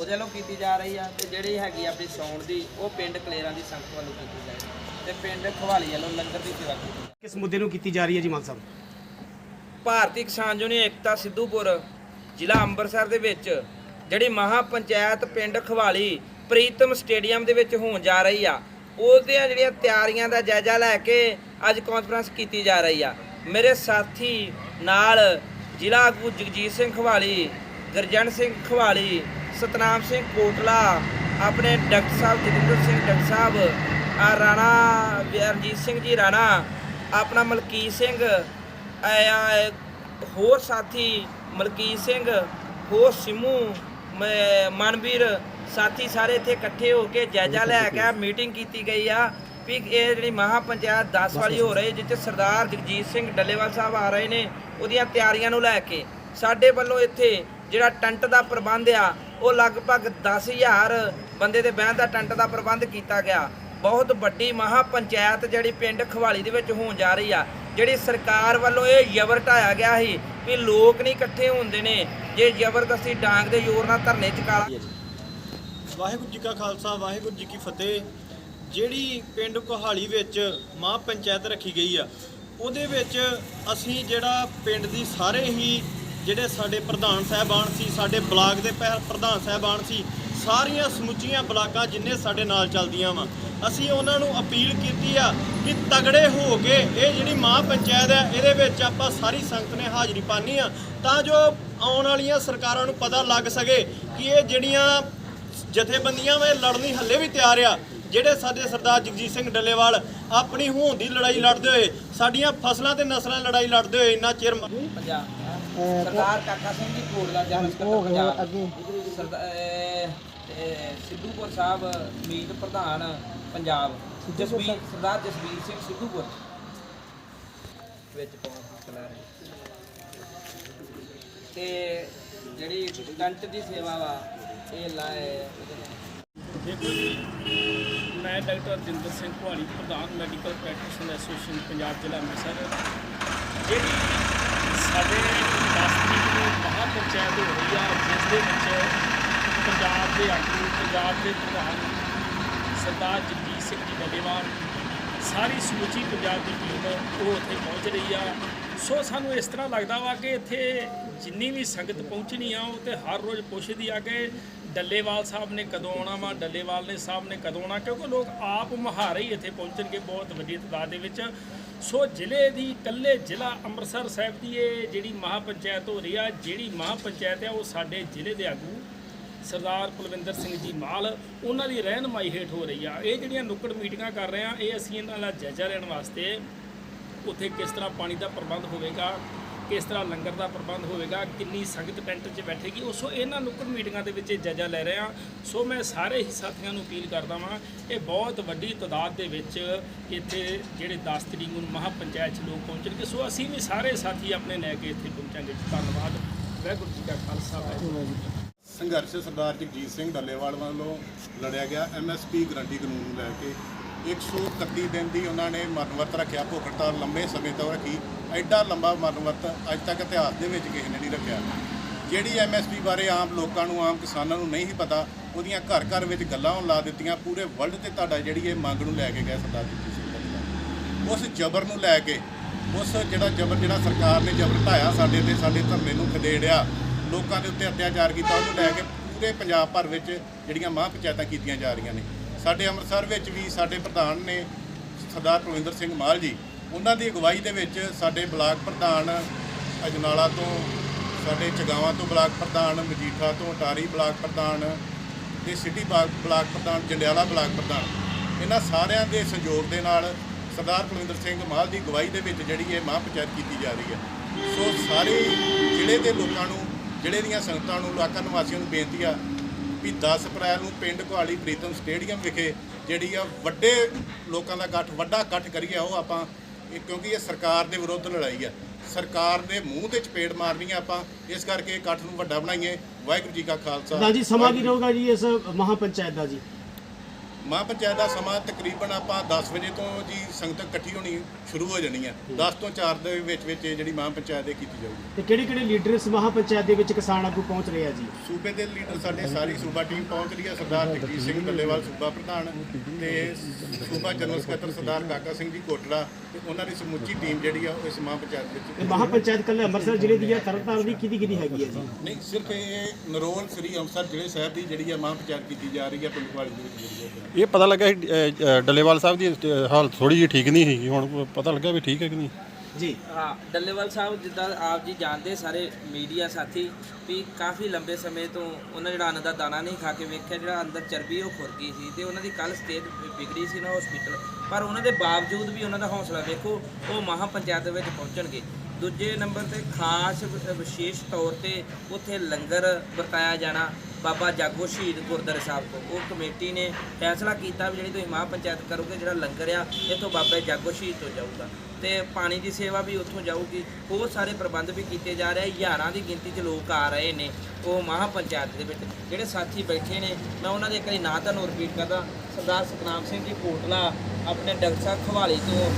ਉਹਦੇ ਵੱਲੋਂ ਕੀਤੀ ਜਾ ਰਹੀ ਆ ਤੇ ਜਿਹੜੀ ਹੈਗੀ ਆਪਣੀ ਸੌਣ ਦੀ ਉਹ ਪਿੰਡ ਕਲੇਰਾਂ ਦੀ ਸੰਗਤ ਵੱਲੋਂ ਕੀਤੀ ਜਾ ਰਹੀ ਹੈ ਤੇ ਪਿੰਡ ਖਵਾਲੀ ਵੱਲੋਂ ਲੰਗਰ ਦੀ ਸੇਵਾ ਕੀਤੀ ਕਿਸ ਮੁੱਦੇ ਨੂੰ ਕੀਤੀ ਜਾ ਰਹੀ ਹੈ ਜੀ ਮਾਨ ਸਾਹਿਬ? ਭਾਰਤੀ ਕਿਸਾਨ ਯੂਨੀਅਨ ਏਕਤਾ ਸਿੱਧੂਪੁਰ ਜ਼ਿਲ੍ਹਾ ਅੰਮ੍ਰਿਤਸਰ ਦੇ ਵਿੱਚ ਜਿਹੜੀ ਮਹਾ ਪੰਚਾਇਤ ਪਿੰਡ ਖਵਾਲੀ ਪ੍ਰੀਤਮ ਸਟੇਡੀਅਮ ਦੇ ਵਿੱਚ ਹੋਣ ਜਾ ਰਹੀ ਆ ਉਹਦੀਆਂ ਜਿਹੜੀਆਂ ਤਿਆਰੀਆਂ ਦਾ ਜਾਇਜ਼ਾ ਲੈ ਕੇ ਅੱਜ ਕਾਨਫਰੰਸ ਕੀਤੀ ਜਾ ਰਹੀ ਆ। ਮੇਰੇ ਸਾਥੀ ਨਾਲ ਜ਼ਿਲ੍ਹਾ ਆਗੂ ਜਗਜੀਤ ਸਿੰਘ ਖਵਾਲੀ ਗਰਜਨ ਸਿੰਘ ਖਵਾਲੀ ਸਤਨਾਮ ਸਿੰਘ ਕੋਟਲਾ ਆਪਣੇ ਡਾਕਟਰ ਸਾਹਿਬ ਜਤਿੰਦਰ ਸਿੰਘ ਡਾਕਟਰ ਸਾਹਿਬ, ਆ ਰਾਣਾ ਰਣਜੀਤ ਸਿੰਘ ਜੀ ਰਾਣਾ, ਆਪਣਾ ਮਲਕੀਤ ਸਿੰਘ ਹੋਰ ਸਾਥੀ ਮਲਕੀਤ ਸਿੰਘ, ਹੋਰ ਸਿਮੂ ਮਨਵੀਰ, ਸਾਥੀ ਸਾਰੇ ਇੱਥੇ ਇਕੱਠੇ ਹੋ ਕੇ ਜਾਇਜ਼ਾ ਲੈ ਕੇ ਮੀਟਿੰਗ ਕੀਤੀ ਗਈ ਆ, ਵੀ ਇਹ ਜਿਹੜੀ ਮਹਾ ਪੰਚਾਇਤ 10 ਵਾਲੀ ਹੋ ਰਹੀ, ਜਿੱਥੇ ਸਰਦਾਰ ਜਗਜੀਤ ਸਿੰਘ ਡੱਲੇਵਾਲ ਸਾਹਿਬ ਆ ਰਹੇ ਨੇ, ਉਹਦੀਆਂ ਤਿਆਰੀਆਂ ਨੂੰ ਲੈ ਕੇ, ਸਾਡੇ ਵੱਲੋਂ ਇੱਥੇ ਜਿਹੜਾ ਟੰਟ ਦਾ ਪ੍ਰਬੰਧ ਆ ਉਹ ਲਗਭਗ 10000 ਬੰਦੇ ਦੇ ਬਹਿਣ ਦਾ ਟੈਂਟ ਦਾ ਪ੍ਰਬੰਧ ਕੀਤਾ ਗਿਆ। ਬਹੁਤ ਵੱਡੀ ਮਹਾ ਪੰਚਾਇਤ ਜਿਹੜੀ ਪਿੰਡ ਖਵਾਲੀ ਦੇ ਵਿੱਚ ਹੋਣ ਜਾ ਰਹੀ ਆ, ਜਿਹੜੀ ਸਰਕਾਰ ਵੱਲੋਂ ਇਹ ਜ਼ਬਰ ਢਾਇਆ ਗਿਆ ਸੀ ਵੀ ਲੋਕ ਨਹੀਂ ਇਕੱਠੇ ਹੁੰਦੇ ਨੇ, ਜੇ ਜ਼ਬਰਦਸਤੀ ਡਾਂਗ ਦੇ ਜ਼ੋਰ ਨਾਲ ਧਰਨੇ ਚ ਕਾਲਾ ਵਾਹਿਗੁਰੂ ਜੀ ਕਾ ਖਾਲਸਾ, ਵਾਹਿਗੁਰੂ ਜੀ ਕੀ ਫਤਿਹ। ਜਿਹੜੀ ਪਿੰਡ ਕੋਹਾਲੀ ਵਿੱਚ ਮਾਂ ਪੰਚਾਇਤ ਰੱਖੀ ਗਈ ਆ, ਉਹਦੇ ਵਿੱਚ ਅਸੀਂ ਜਿਹੜਾ ਪਿੰਡ ਦੀ ਸਾਰੇ ਹੀ ਜਿਹੜੇ ਸਾਡੇ ਪ੍ਰਧਾਨ ਸਾਹਿਬਾਨ ਸੀ, ਸਾਡੇ ਬਲਾਕ ਦੇ ਪਹਿ- ਪ੍ਰਧਾਨ ਸਾਹਿਬਾਨ ਸੀ, ਸਾਰੀਆਂ ਸਮੁੱਚੀਆਂ ਬਲਾਕਾਂ ਜਿੰਨੇ ਸਾਡੇ ਨਾਲ ਚੱਲਦੀਆਂ ਵਾ। ਅਸੀਂ ਉਹਨਾਂ ਨੂੰ ਅਪੀਲ ਕੀਤੀ ਆ ਕਿ ਤਗੜੇ ਹੋ ਕੇ ਇਹ ਜਿਹੜੀ ਮਾਂ ਪੰਚਾਇਤ ਹੈ, ਇਹਦੇ ਵਿੱਚ ਆਪਾਂ ਸਾਰੀ ਸੰਗਤ ਨੇ ਹਾਜ਼ਰੀ ਪਾਣੀ ਆ, ਤਾਂ ਜੋ ਆਉਣ ਵਾਲੀਆਂ ਸਰਕਾਰਾਂ ਨੂੰ ਪਤਾ ਲੱਗ ਸਕੇ ਕਿ ਇਹ ਜਿਹੜੀਆਂ ਜਥੇਬੰਦੀਆਂ ਵੇ ਲੜਨੀ ਹੱਲੇ ਵੀ ਤਿਆਰ ਆ, ਜਿਹੜੇ ਸਾਡੇ ਸਰਦਾਰ ਜਗਜੀਤ ਸਿੰਘ ਡੱਲੇਵਾਲ ਆਪਣੀ ਹੋਂਦ ਦੀ ਲੜਾਈ ਲੜਦੇ ਹੋਏ, ਸਾਡੀਆਂ ਫਸਲਾਂ ਤੇ ਨਸਲਾਂ ਲੜਾਈ ਲੜਦੇ ਹੋਏ ਇੰਨਾ ਚਿਰ ਮ- ਪੰਜਾਬ ਸਰਦਾਰ ਕਾਕਾ ਸਿੰਘ ਜੀ ਕੋਟਲਾ ਜਨਰਲ ਸਕੱਤਰ ਪੰਜਾਬ ਸਰਦਾਰ ਸਿੱਧੂਪੁਰ ਸਾਹਿਬ ਮੀਤ ਪ੍ਰਧਾਨ ਪੰਜਾਬ। ਜਸਵੀਰ ਸਰਦਾਰ ਜਸਵੀਰ ਸਿੰਘ ਸਿੱਧੂਪੁਰ। ਵਿੱਚ ਰਹੇ ਤੇ ਜਿਹੜੀ ਕੰਟ ਦੀ ਸੇਵਾ ਵਾ ਇਹ ਲਾਏ ਦੇਖੋ ਜੀ ਮੈਂ ਡਾਕਟਰ ਜਿੰਦਰ ਸਿੰਘ ਕੁਹਾਲੀ ਪ੍ਰਧਾਨ ਮੈਡੀਕਲ ਪ੍ਰੈਕਟੀਸ਼ਨਰ ਐਸੋਸੀਏਸ਼ਨ ਪੰਜਾਬ ਜ਼ਿਲ੍ਹਾ ਅੰਮ੍ਰਿਤਸਰ। ਜਿਹੜੀ ਸਾਡੇ 10 ਤਰੀਕ ਨੂੰ ਮਹਾ ਪੰਚਾਇਤ ਹੋ ਰਹੀ ਆ ਜਿਸ ਦੇ ਵਿੱਚ ਪੰਜਾਬ ਦੇ ਆਗੂ ਪੰਜਾਬ ਦੇ ਪ੍ਰਧਾਨ ਸਰਦਾਰ ਜਗਜੀਤ ਸਿੰਘ ਜੀ ਬੱਲੇਵਾਲ ਸਾਰੀ ਸਮੁੱਚੀ ਪੰਜਾਬ ਦੀ ਟੀਮ ਉਹ ਉੱਥੇ ਪਹੁੰਚ ਰਹੀ ਆ ਸੋ ਸਾਨੂੰ ਇਸ ਤਰ੍ਹਾਂ ਲੱਗਦਾ ਵਾ ਕਿ ਇੱਥੇ ਜਿੰਨੀ ਵੀ ਸੰਗਤ ਪਹੁੰਚਣੀ ਆ ਉਹ ਤੇ ਹਰ ਰੋਜ਼ ਪੁੱਛਦੀ ਆ ਕਿ ਡੱਲੇਵਾਲ ਸਾਹਿਬ ਨੇ ਕਦੋਂ ਆਉਣਾ ਵਾ, ਡੱਲੇਵਾਲ ਨੇ ਸਾਹਿਬ ਨੇ ਕਦੋਂ ਆਉਣਾ, ਕਿਉਂਕਿ ਲੋਕ ਆਪ ਮੁਹਾਰੇ ਹੀ ਇੱਥੇ ਪਹੁੰਚਣਗੇ ਬਹੁਤ ਵੱਡੀ ਤਾਦਾਦ ਦੇ ਵਿੱਚ। ਸੋ ਜ਼ਿਲ੍ਹੇ ਦੀ ਇਕੱਲੇ ਜ਼ਿਲ੍ਹਾ ਅੰਮ੍ਰਿਤਸਰ ਸਾਹਿਬ ਦੀ ਇਹ ਜਿਹੜੀ ਮਹਾ ਪੰਚਾਇਤ ਹੋ ਰਹੀ ਆ, ਜਿਹੜੀ ਮਹਾ ਪੰਚਾਇਤ ਆ, ਉਹ ਸਾਡੇ ਜ਼ਿਲ੍ਹੇ ਦੇ ਆਗੂ ਸਰਦਾਰ ਕੁਲਵਿੰਦਰ ਸਿੰਘ ਜੀ ਮਾਲ, ਉਹਨਾਂ ਦੀ ਰਹਿਨਮਾਈ ਹੇਠ ਹੋ ਰਹੀ ਆ। ਇਹ ਜਿਹੜੀਆਂ ਨੁੱਕੜ ਮੀਟਿੰਗਾਂ ਕਰ ਰਹੇ ਆ, ਇਹ ਅਸੀਂ ਇਹਨਾਂ ਦਾ ਜਾਇਜ਼ਾ ਲੈਣ ਵਾਸਤੇ ਉੱਥੇ ਕਿਸ ਤਰ੍ਹਾਂ ਪਾਣੀ ਦਾ ਪ੍ਰਬੰਧ ਹੋਵੇਗਾ ਕਿਸ ਤਰ੍ਹਾਂ ਲੰਗਰ ਦਾ ਪ੍ਰਬੰਧ ਹੋਵੇਗਾ, ਕਿੰਨੀ ਸੰਗਤ ਟੈਂਟ 'ਚ ਬੈਠੇਗੀ, ਉਹ ਸੋ ਇਹਨਾਂ ਨੁੱਕੜ ਮੀਟਿੰਗਾਂ ਦੇ ਵਿੱਚ ਇਹ ਜਾਇਜ਼ਾ ਲੈ ਰਹੇ ਆ ਸੋ ਮੈਂ ਸਾਰੇ ਹੀ ਸਾਥੀਆਂ ਨੂੰ ਅਪੀਲ ਕਰਦਾ ਵਾਂ, ਇਹ ਬਹੁਤ ਵੱਡੀ ਤਾਦਾਦ ਦੇ ਵਿੱਚ ਇੱਥੇ ਜਿਹੜੇ 10 ਤਰੀਕ ਨੂੰ ਮਹਾ ਪੰਚਾਇਤ 'ਚ ਲੋਕ ਪਹੁੰਚਣਗੇ, ਸੋ ਅਸੀਂ ਵੀ ਸਾਰੇ ਸਾਥੀ ਆਪਣੇ ਲੈ ਕੇ ਇੱਥੇ ਪਹੁੰਚਾਂਗੇ। ਧੰਨਵਾਦ। ਵਾਹਿਗੁਰੂ ਜੀ ਕਾ ਖਾਲਸਾ, ਵਾਹਿਗੁਰੂ ਜੀ ਸੰਘਰਸ਼ ਸਰਦਾਰ ਜਗਜੀਤ ਸਿੰਘ ਡੱਲੇਵਾਲ ਵੱਲੋਂ ਲੜਿਆ ਗਿਆ ਐਮਐਸਪੀ ਗਰੰਟੀ ਕਾਨੂੰਨ ਨੂੰ ਲੈ ਕੇ। 131 ਦਿਨ ਦੀ ਉਹਨਾਂ ਨੇ ਮਰਨਵਰਤ ਰੱਖਿਆ ਭੁੱਖ ਹੜਤਾਲ ਲੰਬੇ ਸਮੇਂ ਤੋਂ ਰੱਖੀ। ਐਡਾ ਲੰਬਾ ਮਰਨਵਰਤ ਅੱਜ ਤੱਕ ਇਤਿਹਾਸ ਦੇ ਵਿੱਚ ਕਿਸੇ ਨੇ ਨਹੀਂ ਰੱਖਿਆ। ਜਿਹੜੀ ਐਮਐਸਪੀ ਬਾਰੇ ਆਮ ਲੋਕਾਂ ਨੂੰ, ਆਮ ਕਿਸਾਨਾਂ ਨੂੰ ਨਹੀਂ ਪਤਾ, ਉਹਦੀਆਂ ਘਰ ਘਰ ਵਿੱਚ ਗੱਲਾਂ ਹੋਣ ਲਾ ਦਿੱਤੀਆਂ। ਪੂਰੇ ਵਰਲਡ ਤੇ ਤੁਹਾਡਾ ਜਿਹੜੀ ਇਹ ਮੰਗ ਨੂੰ ਲੈ ਕੇ ਗਏ ਸਰਦਾਰ ਜਗਜੀਤ ਸਿੰਘ ਉਸ ਜ਼ਬਰ ਨੂੰ ਲੈ ਕੇ, ਉਸ ਜਿਹੜਾ ਜ਼ਬਰ, ਜਿਹੜਾ ਸਰਕਾਰ ਨੇ ਜ਼ਬਰ ਢਾਇਆ ਸਾਡੇ ਤੇ, ਸਾਡੇ ਧਰਨੇ ਨੂੰ ਖਦੇੜਿਆ, ਲੋਕਾਂ ਦੇ ਉੱਤੇ ਅਤਿਆਚਾਰ ਕੀਤਾ, ਉਹਨੂੰ ਲੈ ਕੇ ਪੂਰੇ ਪੰਜਾਬ ਭਰ ਵਿੱਚ ਜਿਹੜੀਆਂ ਮਹਾਂ ਪੰਚਾਇਤਾਂ ਕੀਤੀਆਂ ਜਾ ਰਹੀਆਂ ਨੇ। ਸਾਡੇ ਅੰਮ੍ਰਿਤਸਰ ਵਿੱਚ ਵੀ ਸਾਡੇ ਪ੍ਰਧਾਨ ਨੇ ਸਰਦਾਰ ਪ੍ਰਵਿੰਦਰ ਸਿੰਘ ਮਾਲ ਜੀ, ਉਹਨਾਂ ਦੀ ਅਗਵਾਈ ਦੇ ਵਿੱਚ ਸਾਡੇ ਬਲਾਕ ਪ੍ਰਧਾਨ ਅਜਨਾਲਾ ਤੋਂ, ਸਾਡੇ ਚਗਾਵਾਂ ਤੋਂ ਬਲਾਕ ਪ੍ਰਧਾਨ, ਮਜੀਠਾ ਤੋਂ ਅਟਾਰੀ ਬਲਾਕ ਪ੍ਰਧਾਨ ਤੇ ਸਿਟੀ ਬਲਾਕ ਬਲਾਕ ਪ੍ਰਧਾਨ, ਜੰਡਿਆਲਾ ਬਲਾਕ ਪ੍ਰਧਾਨ, ਇਹਨਾਂ ਸਾਰਿਆਂ ਦੇ ਸਹਿਯੋਗ ਦੇ ਨਾਲ ਸਰਦਾਰ ਕੁਲਵਿੰਦਰ ਸਿੰਘ ਮਾਲ ਦੀ ਅਗਵਾਈ ਦੇ ਵਿੱਚ ਜਿਹੜੀ ਇਹ ਮਹਾਂ ਪੰਚਾਇਤ ਕੀਤੀ ਜਾ ਰਹੀ ਹੈ। ਸੋ ਸਾਰੇ ਜ਼ਿਲ੍ਹੇ ਦੇ ਲੋਕਾਂ ਨੂੰ, ਜ਼ਿਲ੍ਹੇ ਦੀਆਂ ਸੰਗਤਾਂ ਨੂੰ, ਇਲਾਕਾ ਨਿਵਾਸੀਆਂ ਨੂੰ ਬੇਨਤੀ ਆ ਵੀ 10 ਅਪ੍ਰੈਲ ਨੂੰ ਪਿੰਡ ਕੁਹਾਲੀ ਪ੍ਰੀਤਮ ਸਟੇਡੀਅਮ ਵਿਖੇ ਜਿਹੜੀ ਆ ਵੱਡੇ ਲੋਕਾਂ ਦਾ ਇਕੱਠ ਵੱਡਾ ਇਕੱਠ ਕਰੀਏ, ਉਹ ਆਪਾਂ ਕਿਉਂਕਿ ਇਹ ਸਰਕਾਰ ਦੇ ਵਿਰੁੱਧ ਲੜਾਈ ਆ। ਸਰਕਾਰ ਦੇ ਮੂੰਹ ਤੇ ਚਪੇੜ ਮਾਰਨੀ ਆ ਆਪਾਂ, ਇਸ ਕਰਕੇ ਇਕੱਠ ਨੂੰ ਵੱਡਾ ਬਣਾਈਏ। ਵਾਹਿਗੁਰੂ ਜੀ ਕਾ ਖਾਲਸਾ। ਪ੍ਰਧਾਨ ਜੀ ਸਮਾਂ ਕੀ ਰਹੂਗਾ ਜੀ ਇਸ ਮਹਾ ਪੰਚਾਇਤ ਦਾ ਜੀ? ਮਹਾਂ ਪੰਚਾਇਤ ਦਾ ਸਮਾਂ ਤਕਰੀਬਨ ਆਪਾਂ 10 ਵਜੇ ਤੋਂ ਜੀ ਸੰਗਤ ਇਕੱਠੀ ਹੋਣੀ ਸ਼ੁਰੂ ਹੋ ਜਾਣੀ ਹੈ 10 ਤੋਂ 4 ਦੇ ਵਿੱਚ ਵਿੱਚ ਇਹ ਜਿਹੜੀ ਮਹਾਂ ਪੰਚਾਇਤ ਇਹ ਕੀਤੀ ਜਾਊਗੀ। ਤੇ ਕਿਹੜੇ ਕਿਹੜੇ ਲੀਡਰ ਇਸ ਮਹਾ ਪੰਚਾਇਤ ਦੇ ਵਿੱਚ ਕਿਸਾਨ ਆਗੂ ਪਹੁੰਚ ਰਹੇ ਆ ਜੀ? ਸੂਬੇ ਦੇ ਲੀਡਰ ਸਾਡੇ ਸਾਰੀ ਸੂਬਾ ਟੀਮ ਪਹੁੰਚ ਰਹੀ ਹੈ ਸਰਦਾਰ ਜਗਜੀਤ ਸਿੰਘ ਢੱਲੇਵਾਲ ਸੂਬਾ ਪ੍ਰਧਾਨ ਤੇ ਸੂਬਾ ਜਨਰਲ ਸਕੱਤਰ ਸਰਦਾਰ ਕਾਕਾ ਸਿੰਘ ਜੀ ਕੋਟੜਾ ਤੇ ਉਹਨਾਂ ਦੀ ਸਮੁੱਚੀ ਟੀਮ ਜਿਹੜੀ ਆ ਉਹ ਇਸ ਮਹਾਂ ਪੰਚਾਇਤ ਇਹ ਵਿੱਚ ਮਹਾ ਪੰਚਾਇਤ ਕੱਲੇ ਅੰਮ੍ਰਿਤਸਰ ਜ਼ਿਲ੍ਹੇ ਦੀ ਹੈ ਤਰਨਤਾਰਨ ਦੀ ਕਿਹਦੀ ਕਿਹਦੀ ਹੈਗੀ ਹੈ ਜੀ? ਨਹੀਂ ਸਿਰਫ ਇਹ ਨਰੋਲ ਸ੍ਰੀ ਅੰਮ੍ਰਿਤਸਰ ਜ਼ਿਲ੍ਹੇ ਸਾਹਿਬ ਦੀ ਜਿਹੜੀ ਆ ਮਹਾਂ ਪੰਚਾਇਤ ਕੀਤੀ ਜਾ ਰਹੀ ਹੈ ਪਿੰਡ ਕੁਆਲੀ ਦੇ ਵਿੱਚ ਜਿਹੜੀ ਹੈ ਇਹ ਪਤਾ ਲੱਗਾ ਸੀ, ਡੱਲੇਵਾਲ ਸਾਹਿਬ ਦੀ ਅਹ, ਹਾਲਤ ਥੋੜੀ ਜਿਹੀ ਠੀਕ ਨਹੀਂ ਹੈਗੀ ਹੁਣ ਪਤਾ ਲੱਗਾ ਵੀ ਠੀਕ ਹੈ ਕਿ ਨਹੀਂ। ਜੀ। ਹਾਂ ਡੱਲੇਵਾਲ ਸਾਹਿਬ ਜਿੱਦਾਂ ਆਪ ਜੀ ਜਾਣਦੇ ਸਾਰੇ ਮੀਡੀਆ ਸਾਥੀ ਵੀ ਕਾਫੀ ਲੰਬੇ ਸਮੇਂ ਤੋਂ ਉਹਨਾਂ ਜਿਹੜਾ ਅੰਨ ਦਾ ਦਾਣਾ ਨਹੀਂ ਖਾ ਕੇ ਵੇਖਿਆ ਜਿਹੜਾ ਅੰਦਰ ਚਰਬੀ ਉਹ ਖੁਰ ਗਈ ਸੀ ਤੇ ਉਹਨਾਂ ਦੀ ਕੱਲ ਸਟੇਜ ਵਿਗੜੀ ਸੀ ਨਾ ਹਸਪੀਟਲ ਪਰ ਉਹਨਾਂ ਦੇ ਬਾਵਜੂਦ ਵੀ ਉਹਨਾਂ ਦਾ ਹੌਸਲਾ ਵੇਖੋ ਉਹ ਮਹਾ ਪੰਚਾਇਤ ਦੇ ਵਿੱਚ ਪਹੁੰਚਣਗੇ। ਦੂਜੇ ਨੰਬਰ ਤੇ ਖਾਸ ਵਿ- ਵਿਸ਼ੇਸ਼ ਤੌਰ ਤੇ ਉੱਥੇ ਲੰਗਰ ਵਰਤਾਇਆ ਜਾਣਾ ਬਾਬਾ ਜਾਗੋ ਸ਼ਹੀਦ ਗੁਰਦੁਆਰਾ ਸਾਹਿਬ ਤੋਂ। ਉਹ ਕਮੇਟੀ ਨੇ ਫੈਸਲਾ ਕੀਤਾ ਵੀ ਜਿਹੜੀ ਤੁਸੀਂ ਮਹਾ ਪੰਚਾਇਤ ਕਰੋਗੇ, ਜਿਹੜਾ ਲੰਗਰ ਆ, ਇੱਥੋਂ ਬਾਬਾ ਜਾਗੋ ਸ਼ਹੀਦ ਤੋਂ ਜਾਊਗਾ। ਤੇ ਪਾਣੀ ਦੀ ਸੇਵਾ ਵੀ ਉੱਥੋਂ ਜਾਊਗੀ। ਬਹੁਤ ਸਾਰੇ ਪ੍ਰਬੰਧ ਵੀ ਕੀਤੇ ਜਾ ਰਹੇ ਹਜ਼ਾਰਾਂ ਦੀ ਗਿਣਤੀ 'ਚ ਲੋਕ ਆ ਰਹੇ ਨੇ ਉਹ ਮਹਾ ਪੰਚਾਇਤ ਦੇ ਵਿੱਚ। ਜਿਹੜੇ ਸਾਥੀ ਬੈਠੇ ਨੇ, ਮੈਂ ਉਹਨਾਂ ਦੇ ਇੱਕ ਵਾਰੀ ਨਾਂ ਤੁਹਾਨੂੰ ਰਿਪੀਟ ਕਰਦਾ। ਸਰਦਾਰ ਸਤਨਾਮ ਸਿੰਘ ਜੀ ਕੋਟਲਾ ਆਪਣੇ ਡਾਕਟਰ ਸਾਹਿਬ ਖਵਾਲੀ ਤੋਂ